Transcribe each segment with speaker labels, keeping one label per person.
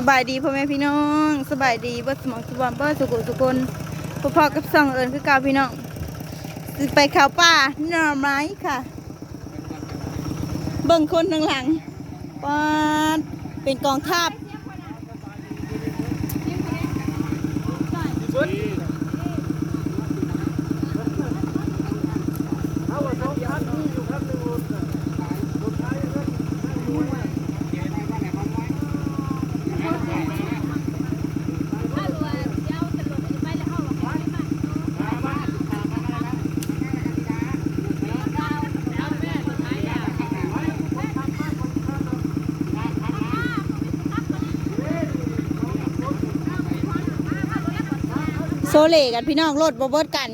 Speaker 1: สบายดีพ่อแม่พี่น้องสบายดีเบิดสมองสบอนเบิดสุกุสุคนพ่อพ่อกับสองเอิญคือเก่าพี่น้องไปข่าวป่าหน่อไม้ค่ะ เบิ่งคนทางหลังปาดเป็นกองทัพ โซเล่กันพี่น้องรถบ่เบิดกัน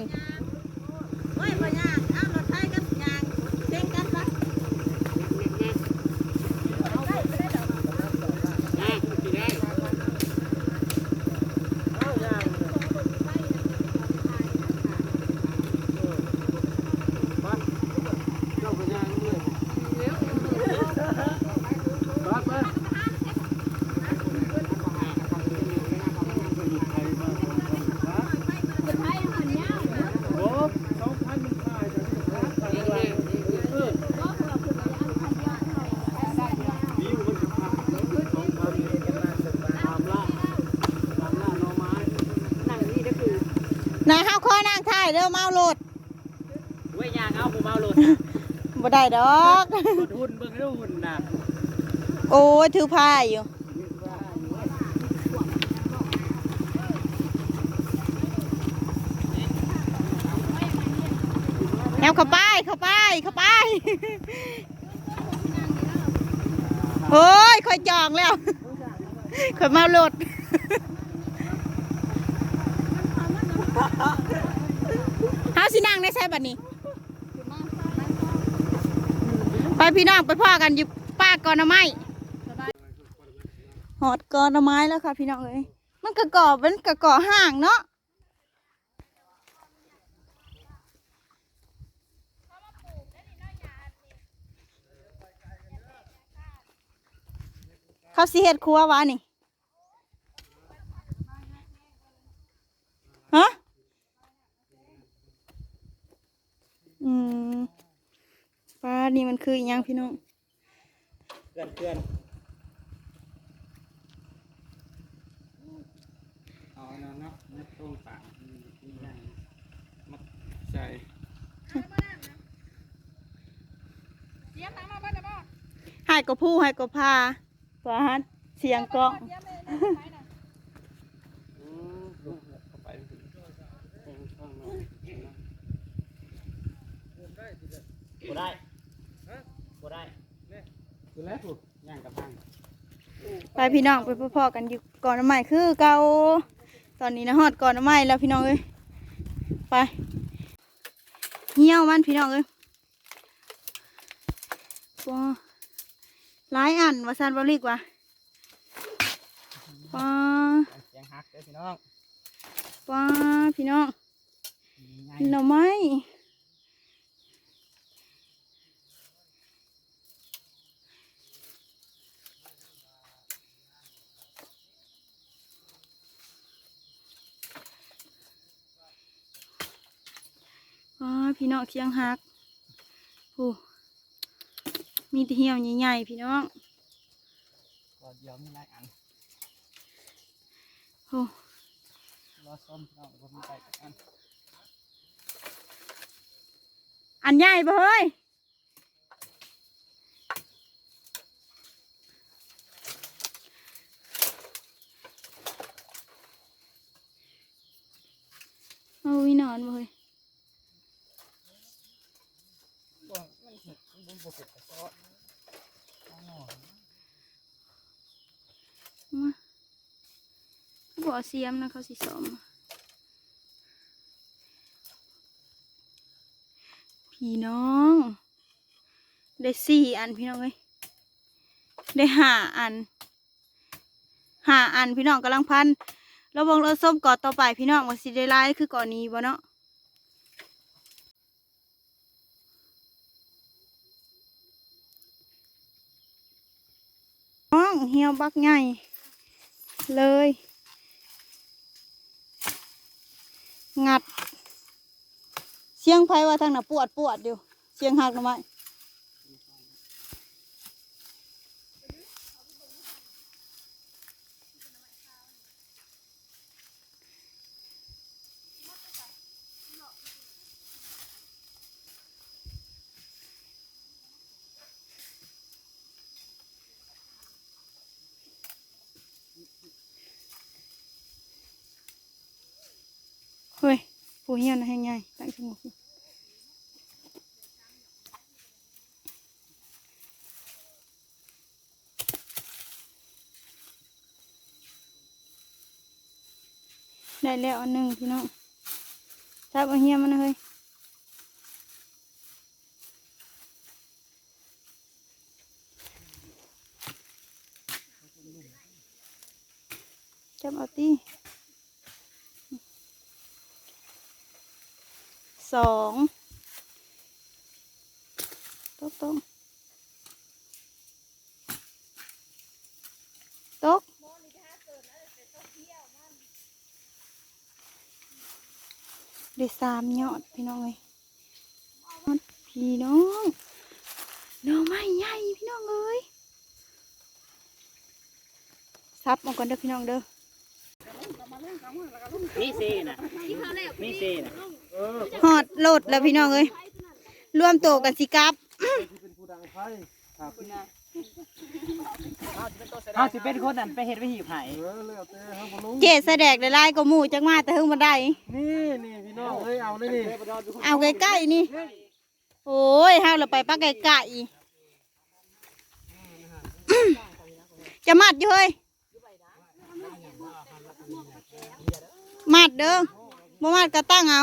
Speaker 1: นายห้าวข้อนางถ่ายเด้อเมารถ
Speaker 2: เว้ยยางเอาผมเอาโหลด
Speaker 1: บ่ได้ดอก
Speaker 2: หุ่นหุ่นเบิ่งดูหุ่นนะ
Speaker 1: โอ้ยถือพายอยู่ แนวเข้าไปเข้าไปเข้าไป โอ้ยคอยจองแล้วคอยเมาหลด เฮาสินั่งได้ใช่บัดนี้ ไปพี่น้องไปพ่อกันอยู่ป้ากอนไม้หอดกอนไม้แล้วค่ะพี่น้องเอ้ยมันกระกอเป็นกระกอห่างเนาะเขาสิเฮ็ดครัววะนี่ฮะ อืมปลานี่มันคืออหยังพี่น้อง
Speaker 2: เพื่อนเพื่อนเอาเนาะเนาะมัดตรงปากนี่ได้มัดใส่
Speaker 1: หายก็ผู้หายก็พาปลาฮันเสียงกล้อง
Speaker 2: อืมเข้าไปถึงข้างนอก บ่ได้บ่ได้คือแล้วถูกย่างกับทาง
Speaker 1: ไปพี่น้องไปพ่อๆกันอยู่ก่อนน้ำใหม่คือเก่าตอนนี้นะฮอดก่อนน้ำใหม่แล้วพี่น้องเอ้ยไปเหี่ยวมันพี่น้องเอ้ยว้าหลายอันว่าซันบอลิกว่าว้า
Speaker 2: เสียงฮักเด้อพี่น้อง
Speaker 1: ว้าพี่น้อง
Speaker 2: ง่าย
Speaker 1: หน่อไม้ว้า พี่น้องเคียงหักโอ้มีแต่เหี่ยวใหญ่ๆพี่น้อง
Speaker 2: ก็เดี๋ยวมีหลายอัน
Speaker 1: โอ้
Speaker 2: รอส้มพี่น้องผมมีไปกับอัน
Speaker 1: อันใหญ่บ่เฮ้ยเอาวินอนบ่เฮ้ย
Speaker 2: บ่มันเห็ดมัน บ่เผ็ดกระซอดเอาหน่อย
Speaker 1: มาเขาบอกเสียมนะเขาสิสอมพี่น้อง ได้สี่อันพี่น้องเอ้ยได้ห้าอันห้าอันพี่น้องกำลังพันราวงเราส้มก่อนต่อไปพี่น้องว่าสิได้ไล่คือก่อนนี้บ่เนาะน้อง เหี่ยวบักใหญ่เลย งัด เสียงไผว่าทางน่ะปวดปวดอยู่ เสียงหักหน่อไม้เฮ้ยผู้เฮียนนะให้ง่ายตั้งสงบอยู่ สองตกตกตกได้สามยอดพี่น้องเลยพี่น้องน่อไม้ใหญ่พี่น้องเอ้ยซับเออกก่อนเด้อพี่น้องเด้อ
Speaker 2: มีเซนะมีเซนะ
Speaker 1: หอดโหลดแล้วพี่น้องเอ้ยรวมตัวกันสิกลับ
Speaker 2: เอาสิเป็นคนนั้นไปเฮ็ดไปหีบไห้
Speaker 1: เจดแสดงได้ไล่ก็หมู่จังมาแต่เฮิงมาได้
Speaker 3: นี่นี่พี่น้องเอ้ยเอาเลยนี่
Speaker 1: เอาใกล้ๆนี่โอ้ยเฮาเราไปปักไก่ๆจะมัดอยู่เฮ้ยมัดเด้อบ่มัดก็ตั้งเอา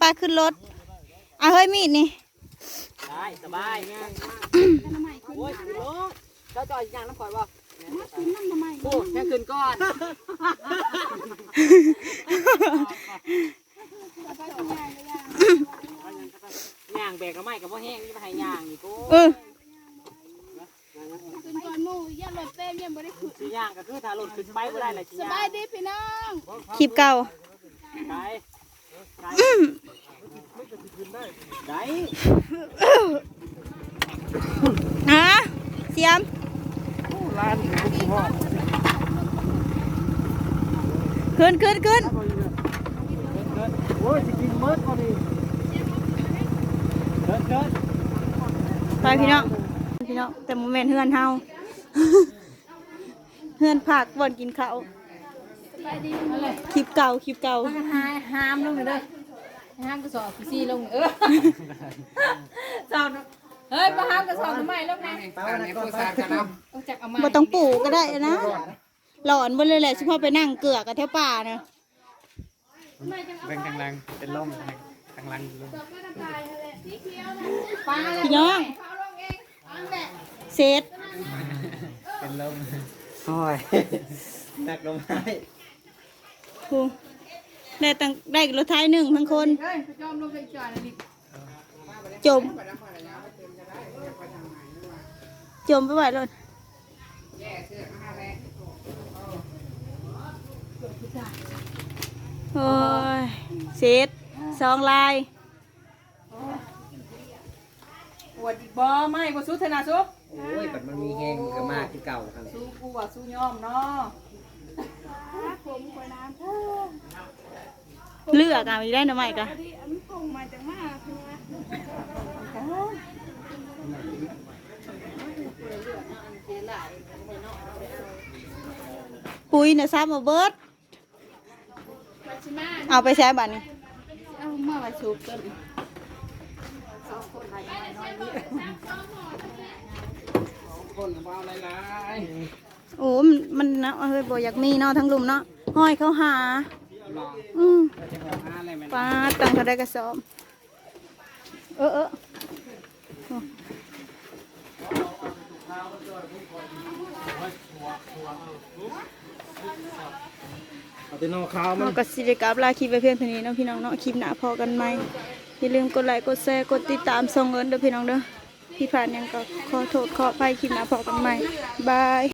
Speaker 2: ป
Speaker 4: ขึ้น
Speaker 1: รถเอาเฮ้ยมีดนี่
Speaker 2: ได้สบายโอ้ยสิลงเจ้าจอยย่างน้ำข่อยบ่โอ้แค่ขึ้นก่อนย่างแบกก็ไม่กับพ่อแห้งนี่มาให้ย่างนี่กู
Speaker 1: เออ
Speaker 4: ขึ้นก่อนหมู่อย่าหลดเต้น ยังบ่ได้ขึ้น
Speaker 2: สิย่างก็คือถ้าหล่นขึ้นไปบ่ได้เลยสิ
Speaker 4: ส
Speaker 2: ย่าง
Speaker 4: บายดีพี่น้อง
Speaker 1: คลิปเก่า
Speaker 2: ไปไปได้
Speaker 1: ฮะเสียม
Speaker 3: ร้านคุณพ่อ
Speaker 1: ขึ้นขึ้นขึ้น
Speaker 3: โอ้ยจะกินเมิดพอดี
Speaker 2: เดินเดิน
Speaker 1: ไปพี่น้องพี่น้องแต่โมเมนต์เฮือนเฮาเฮือนผักบ่อนกินข้าว
Speaker 4: สบายดีอะไร
Speaker 1: คลิปเก่าคลิปเก่า
Speaker 4: หาห้ามลงเลยเด้อห้ามกระสอบซี่ลงเออสอบเฮ้ยมาห้ามกระสอบทำไมลงนะ
Speaker 3: ตาในคนสารกันเนาะ
Speaker 4: ต้องจักเอามา
Speaker 1: บ่ต้องปลูกก็ได้นะ หลอนบ่เลยแหละเฉพาะไปนั่งเกลือกกับแถวป่านะ
Speaker 3: เป็นทางลังเป็นล่มทางลังลม
Speaker 4: ปลา
Speaker 1: พี่น้อง
Speaker 4: เขาลงเองอันแหละ
Speaker 1: เซต
Speaker 3: เป็นลม โอ้ยหนักลงไม้
Speaker 1: ครูได้ตั้งได้รถท้ายหนึ่งทั้งคน
Speaker 4: เฮ้ยไปจอมลงไปจ่ายนี่
Speaker 1: จม จมไปไหวเลยโอ้ยเซตสองลาย
Speaker 4: ปวดอีกบ่ไม่บ่สู้เถอะนะสู้
Speaker 3: โอ้ยปัดมันมีแห้งก็มากที่เก่าครับ
Speaker 4: สู้กูว่าสู้ยอมเนาะ
Speaker 1: เลือกอะมีได้หน่อไม้กะปุ๋ยเนี่ยซ้ำมาเบิดเอาไปใช้บัตรนี่
Speaker 4: เอามาไว้สูบกัน
Speaker 1: เค
Speaker 3: น เบาหลาย
Speaker 1: โอ้มันมันนะเฮ้ยบ่อยากมีเนาะทั้งลุมเนาะห้อยเขาหา
Speaker 3: ๆลอง
Speaker 1: อืม
Speaker 3: จะขอหาอะไรแม่น
Speaker 1: ปลาตังเขาได้กระสอบ เออเออ
Speaker 3: เอาแต่นอขาวมั
Speaker 1: เรา
Speaker 3: น
Speaker 1: ก็สิได้กราบลาคลิปไปเพียงเท่านี้เนาะพี่น้องเนาะคลิปหน้าพอกันไหมอย่าลืมกดไลค์กดแชร์กดติดตามส่งเงินเด้อพี่น้องเด้อ พี่ผ่านยังก็ขอโทษขออภัยคลิปหน้าพอกันใหม่บาย